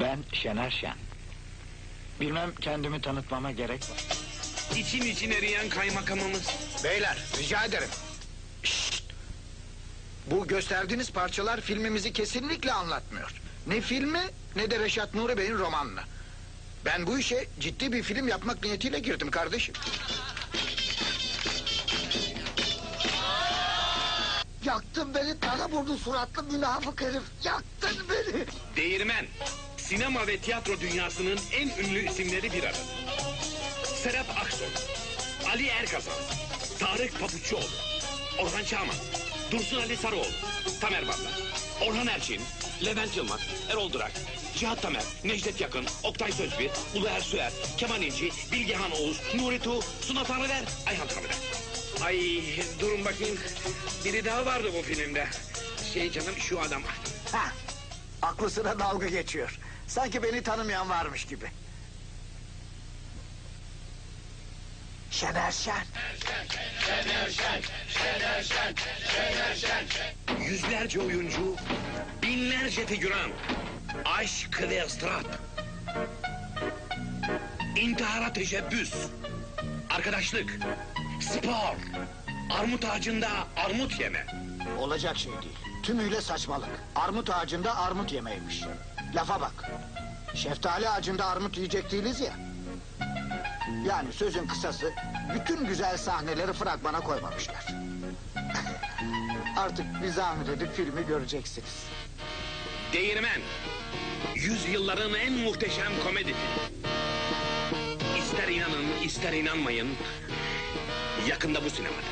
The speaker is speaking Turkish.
Ben Şener Şen. Bilmem kendimi tanıtmama gerek var. İçin için eriyen kaymakamımız. Beyler rica ederim. Şşt! Bu gösterdiğiniz parçalar filmimizi kesinlikle anlatmıyor. Ne filmi ne de Reşat Nuri Bey'in romanını. Ben bu işe ciddi bir film yapmak niyetiyle girdim kardeşim. Yaktın beni tara burnu suratlı münafık herif. Yaktın beni. Değirmen. Sinema ve tiyatro dünyasının en ünlü isimleri bir arada. Serap Aksoy, Ali Erkazan, Tarık Papuççuoğlu, Orhan Çağman, Dursun Ali Sarıoğlu, Tamer Barla, Orhan Erçin, Levent Yılmaz, Erol Durak, Cihat Tamer, Necdet Yakın, Oktay Sözbir, Ulu Ersuer, Kemal İnci, Bilgehan Oğuz, Nuri Tuğ, Suna Tanrıver, Ayhan Tanrıver. Ay durun bakayım. Biri daha vardı bu filmde. Şey canım şu adam. Ha, aklı sıra dalga geçiyor. Sanki beni tanımayan varmış gibi. Şener Şen. Yüzlerce oyuncu, binlerce figüran. Aşk ve ıstırap. İntihara teşebbüs. Arkadaşlık. Spor. Armut ağacında armut yeme. Olacak şey değil. Tümüyle saçmalık. Armut ağacında armut yemeymiş. Lafa bak. Şeftali ağacında armut yiyecek değiliz ya. Yani sözün kısası bütün güzel sahneleri fragmana koymamışlar. Artık bir zahmet edip filmi göreceksiniz. Değirmen. Yüzyılların en muhteşem komedi filmi. İster inanın ister inanmayın. Yakında bu sinemada.